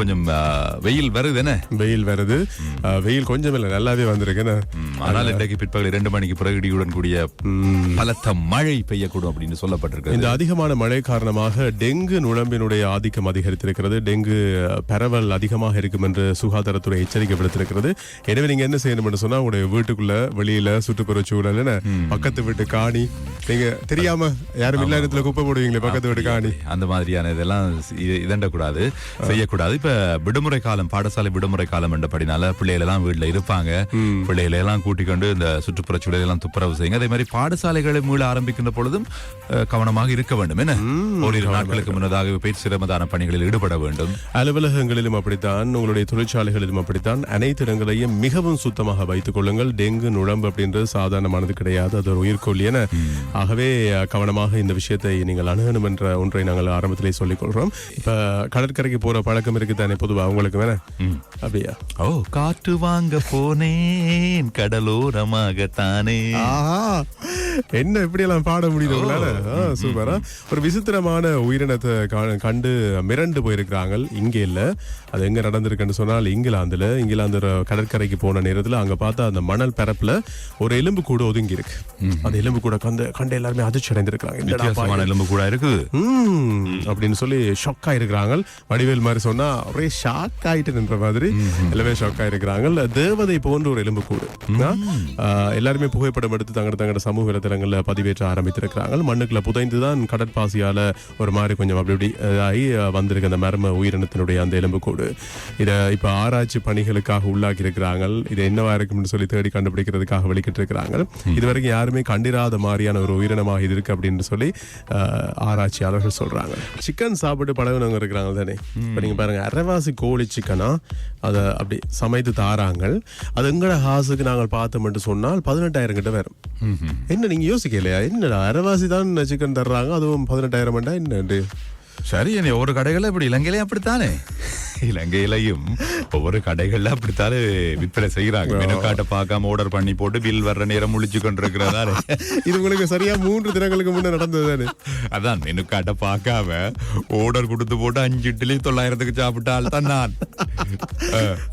கொஞ்சம் வெயில் வருது என்ன? வெயில் வருது. வெயில் கொஞ்சம் இல்ல நல்லாவே வந்திருக்குன்னு ஆனால் இன்றைக்கு பிற்பகல் இரண்டு மணிக்கு பிறகு இடியுடன் கூடிய பலத்த மழை பெய்யக்கூடும் அப்படின்னு சொல்லப்பட்டிருக்கிறது. இந்த அதிகமான மழை காரணமாக டெங்கு நுழம்பினுடைய ஆதிக்கம் அதிகரித்திருக்கிறது. டெங்கு பரவல் அதிகமாக இருக்கும் என்று சுகாதாரத்துறை எச்சரிக்கை விடுத்திருக்கிறது. எனவே நீங்க என்ன செய்யணும்னு சொன்னா உங்களுடைய வீட்டுக்குள்ள வெளியில சுற்றுப்புற சூழல் பக்கத்து வீட்டு காணி. நீங்க தெரியாம யாரும் இல்ல இடத்துல குப்பை போடுவீங்களே பக்கத்து வீட்டு காணி. அந்த மாதிரியான இதெல்லாம் இதண்டக்கூடாது செய்யக்கூடாது. இப்ப விடுமுறை காலம் பாடசாலை விடுமுறை காலம் என்றபடினால பிள்ளைகள் எல்லாம் வீட்டுல இருப்பாங்க. பிள்ளைகளை எல்லாம் கூட்டிக் கொண்டு இந்த சுற்றுப்புற சூழலை எல்லாம் துப்புரவு செய்யுங்க. அதே மாதிரி பாடசாலைகளை மீள ஆரம்பிக்கின்ற பொழுதும் கவனமாக இருக்க வேண்டும். என்ன? ஓரிரு நாட்களுக்கு முன்னதாக போய் சிரமதான பணிகளில் ஈடுபட வேண்டும். அலுவலகங்களிலும் அப்படித்தான் உங்களுடைய தொழிற்சாலைகளிலும் அப்படித்தான் அனைத்து இடங்களையும் மிகவும் சுத்தமாக வைத்துக் கொள்ளுங்கள். டெங்கு நுழம்பு அப்படின்றது சாதாரணமானது கிடையாது. அது ஒரு உயிர்கொல்லி என. ஆகவே கவனமாக இந்த விஷயத்தை நீங்கள் அணுகணும் என்ற ஒன்றை நாங்கள் ஆரம்பத்திலே சொல்லிக் கொள்றோம் இப்ப கடற்கரைக்கு போற பழக்கம் இருக்குதானே பொதுவா உங்களுக்கு வேணா அப்படியா? ஓ காற்று வாங்க போனேன். கடலோரமாக தானே. என்ன இப்படி எல்லாம் பாட முடியுது உங்களால? சூப்பரா. ஒரு விசித்திரமான உயிரினத்தை கண்டு மிரண்டு போயிருக்கிறாங்க இங்க இல்ல. அது எங்க நடந்திருக்குன்னு சொன்னால் இங்கிலாந்துல. இங்கிலாந்து கடற்கரைக்கு போன நேரத்துல அங்க பார்த்தா அந்த மணல் பரப்புல ஒரு எலும்பு கூட ஒதுங்கி இருக்கு அந்த எலும்பு கூட கண்டு கண்டு எல்லாருமே அதிர்ச்சி அடைந்திருக்கிறாங்க எலும்பு கூட இருக்குது. ம், அப்படின்னு சொல்லி ஷாக் ஆயிருக்கிறாங்க வடிவேல் மாதிரி சொன்னா ஒரே ஷாக் ஆயிட்டு நின்ற மாதிரி எல்லாமே ஷாக் ஆயிருக்கிறாங்க. தேவதை போன்ற ஒரு எலும்பு கூடு ஆ, எல்லாருமே புகைப்படம் எடுத்து தங்கட தங்கட சமூக வலைத்தளங்கள்ல பதிவேற்ற ஆரம்பித்திருக்கிறாங்க மண்ணுக்குள்ள புதைந்துதான் கடற்பாசியால ஒரு மாதிரி கொஞ்சம் அப்படி இப்படி ஆகி வந்திருக்கு அந்த மர்ம உயிரினத்தினுடைய அந்த எலும்பு கூடு இத இப்ப ஆராய்ச்சி பணிகளுக்காக உள்ளாக்கி இருக்கிறாங்க இது என்னவா இருக்கும்னு சொல்லி தேடி கண்டுபிடிக்கிறதுக்காக வெளிக்கிட்டு இருக்கிறாங்க இதுவரைக்கும் யாருமே கண்டிராத மாதிரியான ஒரு உயிரினமாக இது இருக்கு அப்படின்னு சொல்லி ஆராய்ச்சியாளர்கள் சொல்றாங்க. சிக்கன் சாப்பிட்டு பழகினவங்க இருக்கிறாங்க தானே இப்ப நீங்க பாருங்க அரைவாசி கோழி சிக்கனா அதை அப்படி சமைத்து தாராங்க அது எங்கட ஹாஸுக்கு நாங்கள் பார்த்தோம்னு சொன்னால் பதினெட்டாயிரம் கிட்ட வரும். என்ன நீங்க யோசிக்கலையா? என்னடா அரைவாசி தான் சிக்கன் தர்றாங்க அதுவும் பதினெட்டாயிரம் என்ன சரி ஒவ்வொரு கடைகள்ல இப்படி இலங்கையிலயும் அப்படித்தானே? இலங்கையிலையும் ஒவ்வொரு கடைகள்ல அப்படித்தானே விற்பனை செய்யறாங்க மெனு காட்டை பார்க்காம ஆர்டர் பண்ணி போட்டு பில் வர்ற நேரம் முழிச்சு கொண்டிருக்கிறதால இது உங்களுக்கு சரியா மூன்று தினங்களுக்கு முன்ன நடந்தது தானே? அதான் மெனு காட்டை பார்க்காம ஆர்டர் கொடுத்து போட்டு அஞ்சு இட்லி தொள்ளாயிரத்துக்கு சாப்பிட்டால் தான் நான்.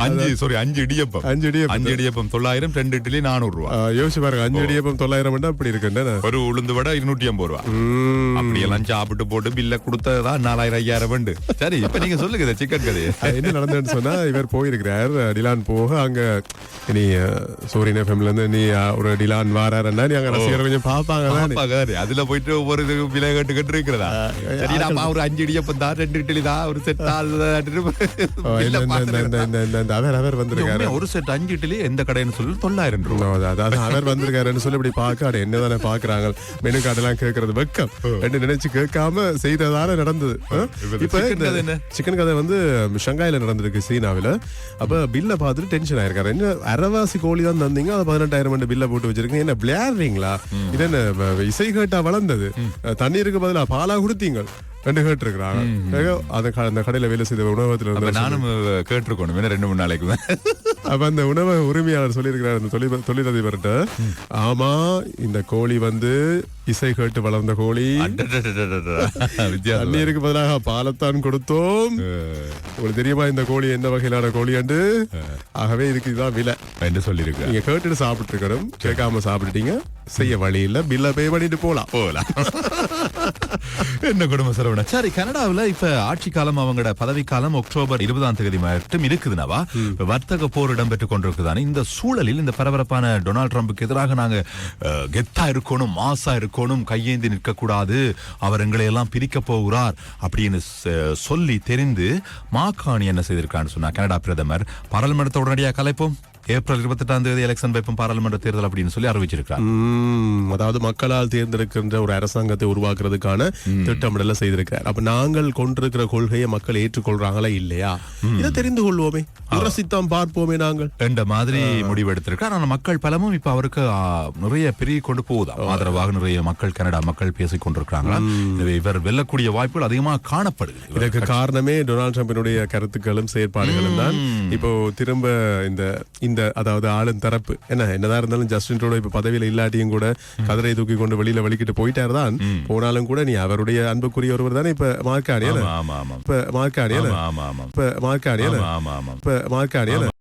அஞ்சு சாரி அஞ்சு இடியப்பம். அஞ்சு இடியப்பம். அஞ்சு இடியப்பம் தொள்ளாயிரம் ரெண்டு இட்லி நானூறு ரூபா யோசிச்சு பாருங்க அஞ்சு இடியப்பம் தொள்ளாயிரம் அப்படி இருக்குன்னு ஒரு உளுந்து வடை இருநூற்றி ஐம்பது ரூபா. அப்படி எல்லாம் சாப்பிட்டு போட்டு பில்ல கொடுத்ததா நாலாயிரம் ஐயாயிரம் சரி இப்ப நீங்க சொல்லுங்க சிக்கன் கதையை. என்ன நடந்ததுன்னு சொன்னா இவர் போயிருக்கிறார் டிலான் போக அங்க நீ சூரியன் எஃப்எம்ல இருந்து நீ ஒரு டிலான் வாராருன்னா நீ அங்க ரசிகர் கொஞ்சம் பாப்பாங்க அதுல போயிட்டு ஒவ்வொரு இது விலை கேட்டுக்கிட்டு இருக்கிறதா? சரிடாப்பா ஒரு அஞ்சு இடியப்பம் தான் ரெண்டு இட்லி தான் ஒரு செட் அவர் அவர் வந்திருக்காரு. ஒரு செட் அஞ்சு இட்லி எந்த கடைன்னு சொல்லி தொள்ளாயிரம் ரூபாய். அதாவது அவர் வந்திருக்காருன்னு சொல்லி இப்படி பார்க்க அட என்னதானே பாக்குறாங்க மெனு கார்டெல்லாம் கேட்கறது வெக்கம். ரெண்டு நினைச்சு கேட்காம செய்ததால நடந்தது? இப்ப? சிக்கன் கதை வந்து ஷங்காயில நடந்திருக்கு சீனாவில. அப்ப பில்ல பார்த்துட்டு டென்ஷன் ஆயிருக்காரு. என்ன அரைவாசி கோழி தான் தந்தீங்க அது பதினெட்டாயிரம் பில்ல போட்டு வச்சிருக்கீங்க. என்ன விளையாடுறீங்களா? இது என்ன இசை கேட்டா வளர்ந்தது. தண்ணீருக்கு பதிலா பாலா கொடுத்தீங்க. ரெண்டு கேட்டு இருக்கிறாங்க அந்த கடையில வேலை செய்த உணவகத்துல நானும் கேட்டிருக்கணும். ரெண்டு மூணு நாளைக்கு அப்ப அந்த உணவு உரிமையாளர் சொல்லியிருக்கிறார் அந்த தொழில் தொழிலதிபர்கிட்ட. ஆமா இந்த கோழி வந்து இசை கேட்டு வளர்ந்த கோழி. தண்ணீருக்கு பதிலாக பாலத்தான் கொடுத்தோம் உங்களுக்கு தெரியுமா இந்த கோழி என்ன வகையிலான கோழி அண்டு ஆகவே இதுக்கு இதுதான் விலை என்று சொல்லியிருக்கேன் நீங்க கேட்டுட்டு சாப்பிட்டு இருக்கணும் கேட்காம சாப்பிட்டுட்டீங்க செய்ய வழி இல்ல பில்ல பே பண்ணிட்டு போலாம் போலாம் என்ன குடும்ப சரவணா? சரி கனடாவுல இப்ப ஆட்சி காலம் அவங்களோட பதவி காலம் அக்டோபர் இருபதாம் தேதி மட்டும் இருக்குதுனாவா வர்த்தக போர் இடம்பெற்றுக் கொண்டிருக்குதானே இந்த சூழலில் இந்த பரபரப்பான டொனால்ட் ட்ரம்புக்கு எதிராக நாங்க கெத்தா இருக்கணும் மாசா இருக்கணும் கையேந்தி நிற்க கூடாது அவர் எங்களை எல்லாம் பிரிக்க போகிறார் அப்படின்னு சொல்லி தெரிந்து மாகாணி என்ன செய்திருக்கான்னு சொன்னா கனடா பிரதமர் பாராளுமன்றத்தை உடனடியாக கலைப்போம். ஏப்ரல் இருபத்தி எட்டாம் தேதி எலெக்ஷன் வைப்போம் பாராளுமன்ற தேர்தல் அப்படின்னு சொல்லி அறிவிச்சிருக்கார் அதாவது மக்களால் தேர்ந்தெடுக்கின்ற ஒரு அரசாங்கத்தை உருவாக்குறதுக்கான திட்டமிடல செய்திருக்கிறார். அப்ப நாங்கள் கொண்டிருக்கிற கொள்கையை மக்கள் ஏற்றுக்கொள்றாங்களா இல்லையா? இதை தெரிந்து கொள்வோமே. யுரசித்தாம் பார்ப்போமே நாங்கள். என்ற மாதிரி முடிவெடுத்திருக்கார் ஆனா மக்கள் பலமும் இப்ப அவருக்கு நிறைய பெருகி கொண்டு போகுதா? ஆதரவாக நிறைய மக்கள் கனடா மக்கள் பேசிக் கொண்டிருக்கிறாங்களா? எனவே இவர் வெல்லக்கூடிய வாய்ப்புகள் அதிகமாக காணப்படுது இதற்கு காரணமே டொனால்ட் ட்ரம்பினுடைய கருத்துக்களும் செயற்பாடுகளும் தான். இப்போ திரும்ப இந்த இந்திய இந்த அதாவது ஆளும் தரப்பு. என்ன என்னதான் இருந்தாலும் ஜஸ்டின் ட்ரூடோ இப்ப பதவியில இல்லாட்டியும் கூட கதரை தூக்கி கொண்டு வெளியில வலிக்கிட்டு போயிட்டாரு தான். போனாலும் கூட நீ அவருடைய அன்புக்குரிய ஒருவர் தானே. இப்ப ஆமா இப்ப ஆமா இப்ப ஆமா இப்ப மார்க்காணி